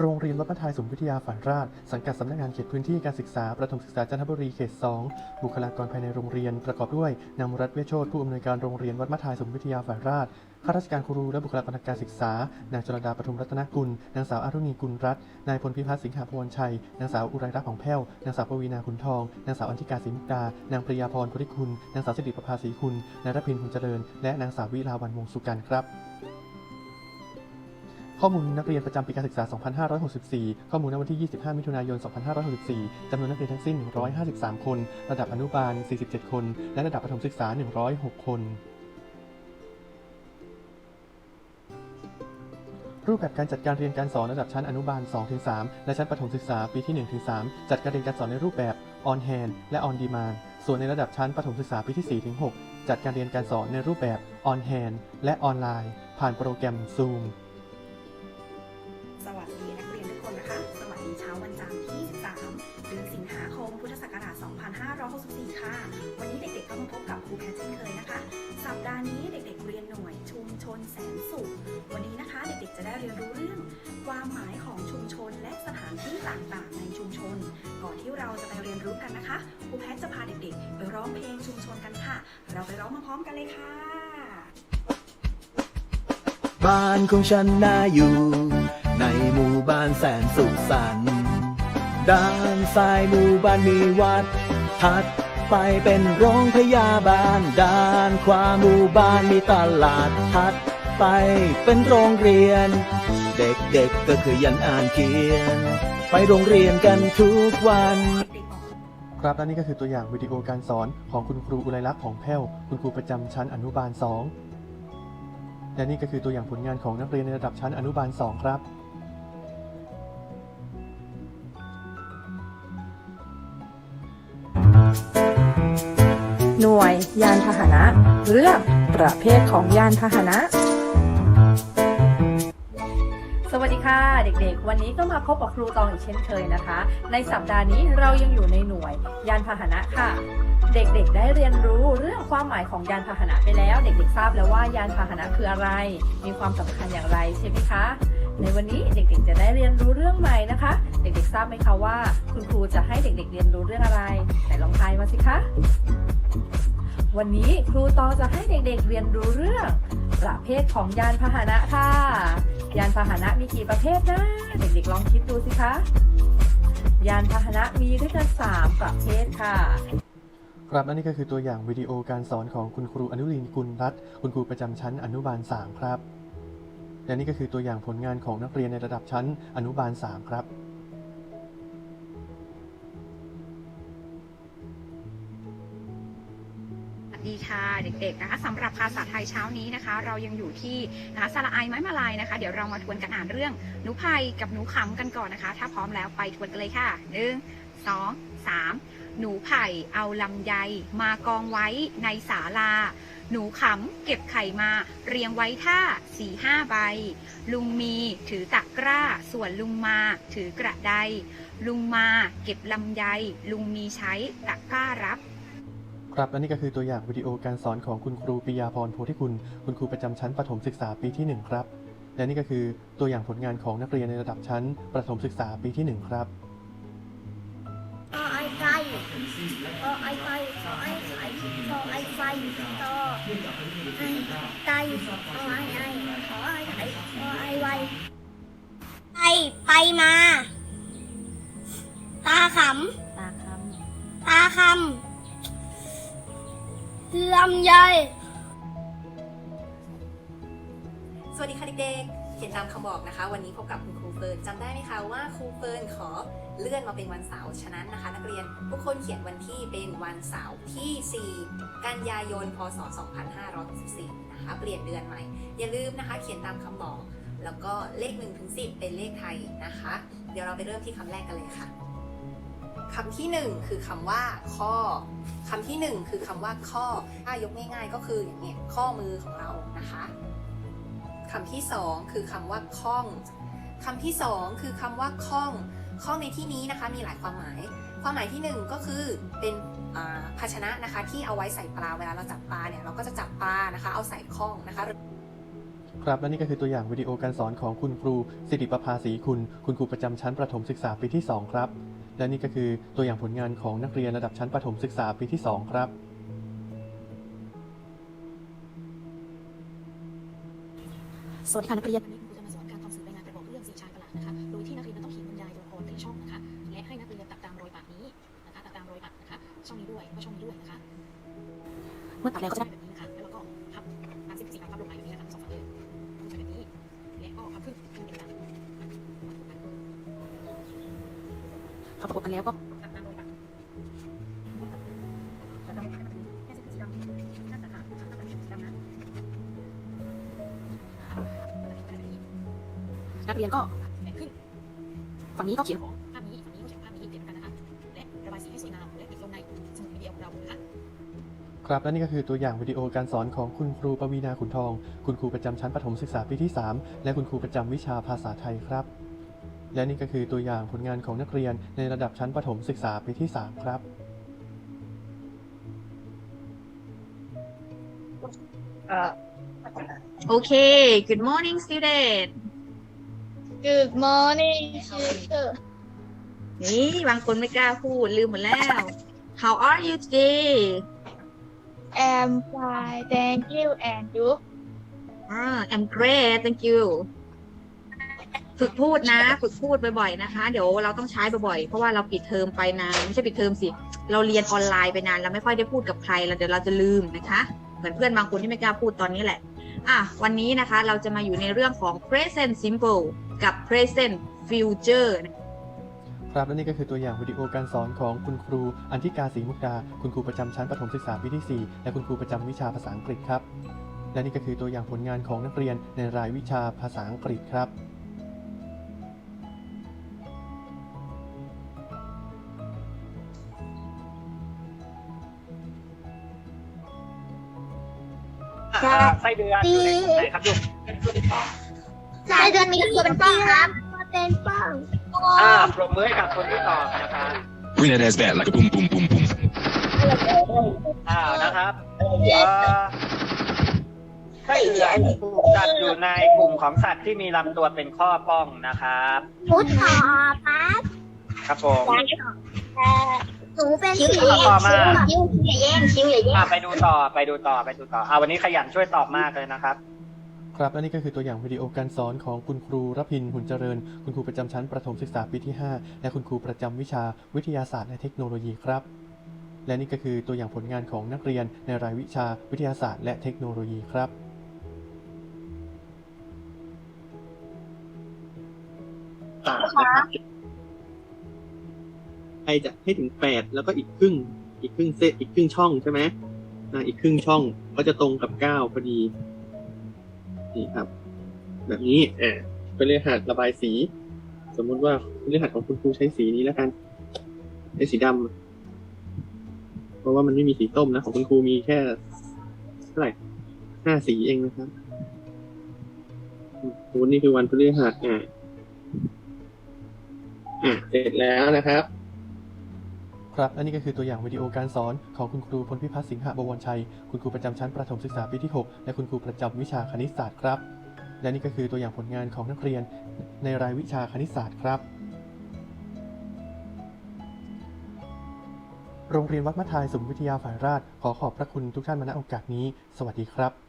โรงเรียนวัดพระทายสมวิทยาฝันราช สังกัดสำนักงานเขตพื้นที่การศึกษา ประถมศึกษาจันทบุรีเขต 2 บุคลากรภายในโรงเรียน ประกอบด้วยนางมุรัตน์เวชโชตผู้อำนวยการโรงเรียนวัดพระทายสมวิทยาฝันราชข้าราชการครูและบุคลากรทางการศึกษา นางจรดาปทุมรัตนกุล นางสาวอารุณีกุลรัตน์ นายพลพิพัฒน์สิงหาพวนชัย นางสาวอุไรรักของแพ้ว นางสาวปวีนาคุณทอง นางสาวอันธิกาศรีมุกดา นางปริยาพรพุทธิคุณ นางสาวสิริประภาศรีคุณ นายรพินคุณเจริญ และนางสาววิลาวันวงสุกันครับ ข้อมูลนักเรียนประจำปีการศึกษา 2564 ข้อมูลณวันที่ 25 มิถุนายน 2564 จำนวนนักเรียนทั้งสิ้น 153 คน ระดับอนุบาล 47 คน และระดับประถมศึกษา 106 คน รูปแบบการจัดการเรียนการสอนระดับชั้นอนุบาล 2-3 และชั้นประถมศึกษาปีที่ 1-3 จัดการเรียนการสอนในรูปแบบ on hand และ on demand ส่วนในระดับชั้นประถมศึกษาปีที่ 4-6 จัดการเรียนการสอนในรูปแบบ on hand และออนไลน์ ผ่านโปรแกรม Zoom กันนะคะครูแพทจะพาเด็กๆ ไปร้องเพลงชุมชนกันค่ะ เราไปร้องมาพร้อมกันเลยค่ะ บ้านของฉันน่าอยู่ ในหมู่บ้านแสนสุขสันต์ด้านซ้ายหมู่บ้านมีวัดถัดไปเป็นโรงพยาบาล ด้านขวาหมู่บ้านมีตลาดถัดไปเป็นโรงเรียน เด็กๆก็คือยันอ่านเขียน ไปโรงเรียนกันทุกวัน ครับและนี่ก็คือตัวอย่างวิดีโอการสอนของคุณครูอุไรลักษณ์ของแพ้วคุณครูประจำชั้นอนุบาล 2 และนี่ก็คือตัวอย่างผลงานของนักเรียนในระดับชั้นอนุบาล 2 ครับหน่วยยานพาหนะ เรื่องประเภทของยานพาหนะ สวัสดีค่ะเด็กๆ วันนี้ก็มาพบกับครูตองอีกเช่นเคยนะคะ ในสัปดาห์นี้เรายังอยู่ในหน่วย ยานพาหนะค่ะ เด็กๆ ได้เรียนรู้เรื่องความหมายของยานพาหนะไปแล้ว เด็กๆ ทราบแล้วว่ายานพาหนะคืออะไร มีความสำคัญอย่างไรใช่ไหมคะในวันนี้เด็กๆ จะได้เรียนรู้เรื่องใหม่นะคะ เด็กๆ ทราบไหมคะว่า คุณครูจะให้เด็กๆ เรียนรู้เรื่องอะไรไหนลองทายมาสิคะวันนี้ครูตองจะให้เด็กๆ เรียนรู้เรื่องประเภทของยานพาหนะค่ะ ยานพาหนะมีกี่ประเภทนะ เด็กๆลองคิดดูสิคะ ยานพาหนะมีด้วยกัน3ประเภทค่ะครับและนี่ก็คือตัวอย่างวิดีโอการสอนของคุณครูอนุรินทร์กุลรัตน์คุณครูประจำชั้นอนุบาล 3 ครับ และนี่ก็คือตัวอย่างผลงานของนักเรียนในระดับชั้นอนุบาล 3 ครับ ดีค่ะเด็กๆนะคะสำหรับภาษาไทยเช้านี้นะคะ เรายังอยู่ที่นะคะสระไอไม้มาลายนะคะ เดี๋ยวเรามาทวนกันอ่านเรื่องหนูภัยกับหนูขำกันก่อนนะคะ ถ้าพร้อมแล้วไปทวนกันเลยค่ะหนึ่งสองสามหนูไผ่เอาลำไยมากองไว้ในศาลา หนูขำเก็บไข่มาเรียงไว้ท่าสี่ห้าใบ ลุงมีถือตะกร้า ส่วนลุงมาถือกระได ลุงมาเก็บลำไย ลุงมีใช้ตะกร้ารับ ครับและนี่ก็คือตัวอย่างวิดีโอการสอนของคุณครูปิยาพรโพธิคุณ คุณครูประจำชั้นประถมศึกษาปีที่ 1 ครับ และนี่ก็คือตัวอย่างผลงานของนักเรียนในระดับชั้นประถมศึกษาปีที่ 1 ครับต่อไอไฟต่อไอไฟต่อไอไฟต่อไอไฟต่อไอไตต่อไอไอต่อไอไอต่อไอไวไปไปมา ตาขตำไยสวัสดีค่ะเด็กๆ เขียนตามคำบอกนะคะ วันนี้พบกับคุณครูเฟิร์นจำได้ไหมคะว่าครูเฟิร์นขอเลื่อนมาเป็นวันเสาร์ฉะนั้นนะคะ นักเรียนทุกคนเขียนวันที่เป็นวันเสาร์ที่ 4 กันยายน พศ 2564นะคะ เปลี่ยนเดือนใหม่ อย่าลืมนะคะ เขียนตามคำบอก แล้วก็เลข1ถึง10 เป็นเลขไทยนะคะ เดี๋ยวเราไปเริ่มที่คำแรกกันเลยค่ะ คำที่ 1 คือคำว่าข้อคำที่ 1 คือคำว่าข้อถ้ายกง่ายๆ ก็คืออย่างเนี้ยข้อมือของเรานะคะคำที่สองคือคำว่าข้องคำที่สองคือคำว่าข้องข้องในที่นี้นะคะมีหลายความหมาย ความหมายที่หนึ่งก็คือเป็นภาชนะนะคะที่เอาไว้ใส่ปลาเวลาเราจับปลาเนี่ยเราก็จะจับปลานะคะ เอาใส่ข้องนะคะครับและนี่ก็คือตัวอย่างวิดีโอการสอนของคุณครูสิริประภาศรีคุณ คุณครูประจำชั้นประถมศึกษาปีที่ 2 ครับ และนี่ก็คือตัวอย่างผลงานของนักเรียนระดับชั้นประถมศึกษาปีที่ 2 ครับ สวัสดีค่ะนักเรียนวันนี้คุณครูจะมาสอนการทำสื่อรายงานประกอบเรื่องสีชายประหลาดนะคะ โดยที่นักเรียนจะต้องเขียนบรรยายตัวละครแต่ละช่องนะคะ และให้นักเรียนตัดตามรอยปากนี้นะคะ ตัดตามรอยปากนะคะ ช่องนี้ด้วยแล้วก็ช่องนี้ด้วยนะคะ เมื่อตัดแล้วก็จะได้ นักเรียนก็แบ่งขึ้นฝั่งนี้ก็เขียนของภาพนี้ฝั่งนี้ก็เขียนภาพนี้เขียนกันนะคะและระบายสีให้สวยงามและติดลงในสมุดวิดีโอของเรานะคะครับและนี่ก็คือตัวอย่างวิดีโอการสอนของคุณครูปวีนาขุนทอง คุณครูประจำชั้นประถมศึกษาปีที่ 3 และคุณครูประจำวิชาภาษาไทยครับ และนี่ก็คือตัวอย่างผลงานของนักเรียนในระดับชั้นประถมศึกษาปีที่ 3 ครับโอเค good morning student Good morning teacher นี่บางคนไม่กล้าพูดลืมหมดแล้ว how are you today I'm fine thank you and you อ่า I'm great thank you ฝึกพูดนะ ฝึกพูดบ่อยๆนะคะ เดี๋ยวเราต้องใช้บ่อยๆ เพราะว่าเราปิดเทอมไปนานไม่ใช่ปิดเทอมสิ เราเรียนออนไลน์ไปนานเราไม่ค่อยได้พูดกับใครเราเดี๋ยวเราจะลืมนะคะ เหมือนเพื่อนบางคนที่ไม่กล้าพูดตอนนี้แหละ อะวันนี้นะคะเราจะมาอยู่ในเรื่องของ present simple กับ present future ครับและนี่ก็คือตัวอย่างวิดีโอการสอนของคุณครู อันทิกาศรีมุกดา คุณครูประจำชั้นประถมศึกษาปีที่ 4 และคุณครูประจำวิชาภาษาอังกฤษครับ และนี่ก็คือตัวอย่างผลงานของนักเรียนในรายวิชาภาษาอังกฤษครับไส้เดือนอยู่ในกลุ่มไหนครับลูก สายเดือนมีตัวเป็นป้องครับเป็นป้องอ่าปรบมือให้กับคนที่ตอบนะครับ Bring that ass back like a boom, boom, boom, boom. อ้าวนะครับเอ่อไส้เดือนถูกจัดอยู่ในกลุ่มของสัตว์ที่มีลำตัวเป็นข้อป้องนะครับ พุทธอปั๊บครับผมหนูเป็นสีต่อมาคิ้วอย่าแย่งคิ้วอย่าแย่อ่างไปดูต่อไปดูต่อไปดูต่ออ่าวันนี้ขยันช่วยตอบมากเลยนะครับ ครับและนี่ก็คือตัวอย่างวิดีโอการสอนของคุณครูรพินหุ่นเจริญ คุณครูประจำชั้นประถมศึกษาปีที่ 5 และคุณครูประจำวิชาวิทยาศาสตร์และเทคโนโลยีครับ และนี่ก็คือตัวอย่างผลงานของนักเรียนในรายวิชาวิทยาศาสตร์และเทคโนโลยีครับใครจะให้ถึงแปดแล้วก็อีกครึ่ง อีกครึ่งเซตอีกครึ่งช่องใช่ไหมอ่าอีกครึ่งช่องก็จะตรงกับเก้าพอดี นี่ครับ แบบนี้อ่าเป็นเรือหัดระบายสี สมมุติว่าเรือหัดของคุณครูใช้สีนี้แล้วกันใช้สีดำเพราะว่ามันไม่มีสีต้มนะ ของคุณครูมีแค่เท่าไหร่ห้าสีเองนะครับวันนี้คือวันพฤหัสอ่าอ่าเสร็จแล้วนะครับ ครับ และนี่ก็คือตัวอย่างวิดีโอการสอนของคุณครูพลพิพัฒน์สิงหบวรชัย คุณครูประจำชั้นประถมศึกษาปีที่ 6 และคุณครูประจำวิชาคณิตศาสตร์ครับ และนี่ก็คือตัวอย่างผลงานของนักเรียนในรายวิชาคณิตศาสตร์ครับ โรงเรียนวัดมะทายสุมวิทยาฝ่ายราชขอขอบพระคุณทุกท่านมาณโอกาสนี้ สวัสดีครับ